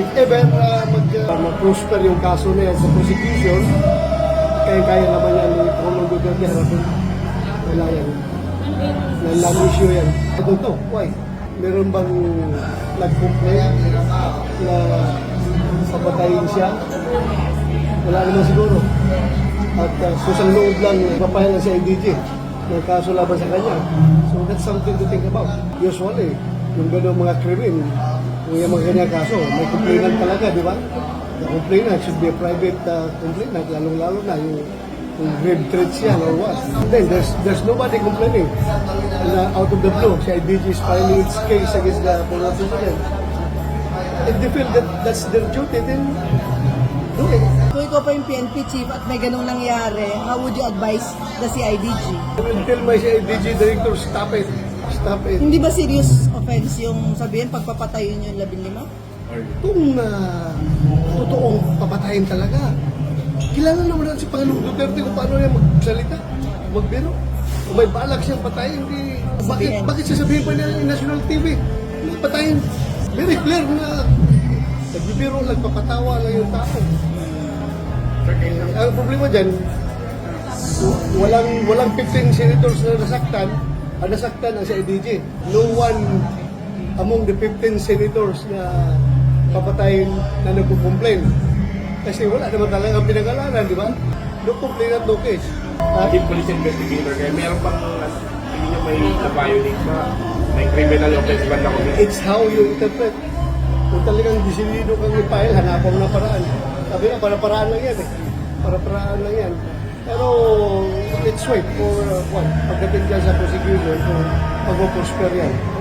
if ever uh, mag, uh, yung kaso na yan sa prosecution, kaya-kaya naman yan ni Pangulong Duterte harapin. Wala yan. Non-issue yan. Ito to, why? Meron bang nag-complain na papatayin siya? Wala naman siguro. At uh, susang loob lang, papayan lang si IDG ng kaso laban sa kanya. So that's something to think about. Usually, yung gano'ng mga krimen, kung yung mga ganyan kaso, may complainant talaga, di ba? The complainant should be a private uh, complainant, lalong-lalo na yung, yung grave threats yan or what. And then, there's, there's nobody complaining. Na out of the blue, si IDG is filing its case against the former president. If they feel that that's their duty, then do it. Kung ikaw pa yung PNP chief at may ganong nangyari, how would you advise the CIDG? I will tell my IDG director, stop it. Stop it. Hindi ba serious offense yung sabihin pagpapatayin yung labing lima? Kung uh, totoong papatayin talaga, kilala naman natin si Pangulong Duterte kung paano niya magsalita, magbiro. Kung may balak siyang patayin, hindi... Bakit, bakit sasabihin pa niya ng national TV? na Patayin. Very clear na nagbibiro, nagpapatawa lang yung tao. Ang problema dyan, walang walang 15 senators na nasaktan, ang nasaktan ang sa IDG. No one among the 15 senators na papatayin na nagpo-complain. Kasi wala naman talagang pinag-alanan, di ba? No complaint at no case. Chief Police Investigator kaya meron pang uh, hindi nyo may na-violate ba? May criminal offense ba na kung it's how you interpret. Kung talagang disidido kang i-file, hanapan ng paraan. Sabi na, para paraan lang yan eh. Para paraan lang yan. Pero, let's wait for uh, what? Pagdating dyan sa prosecution, kung mag-prosper yan.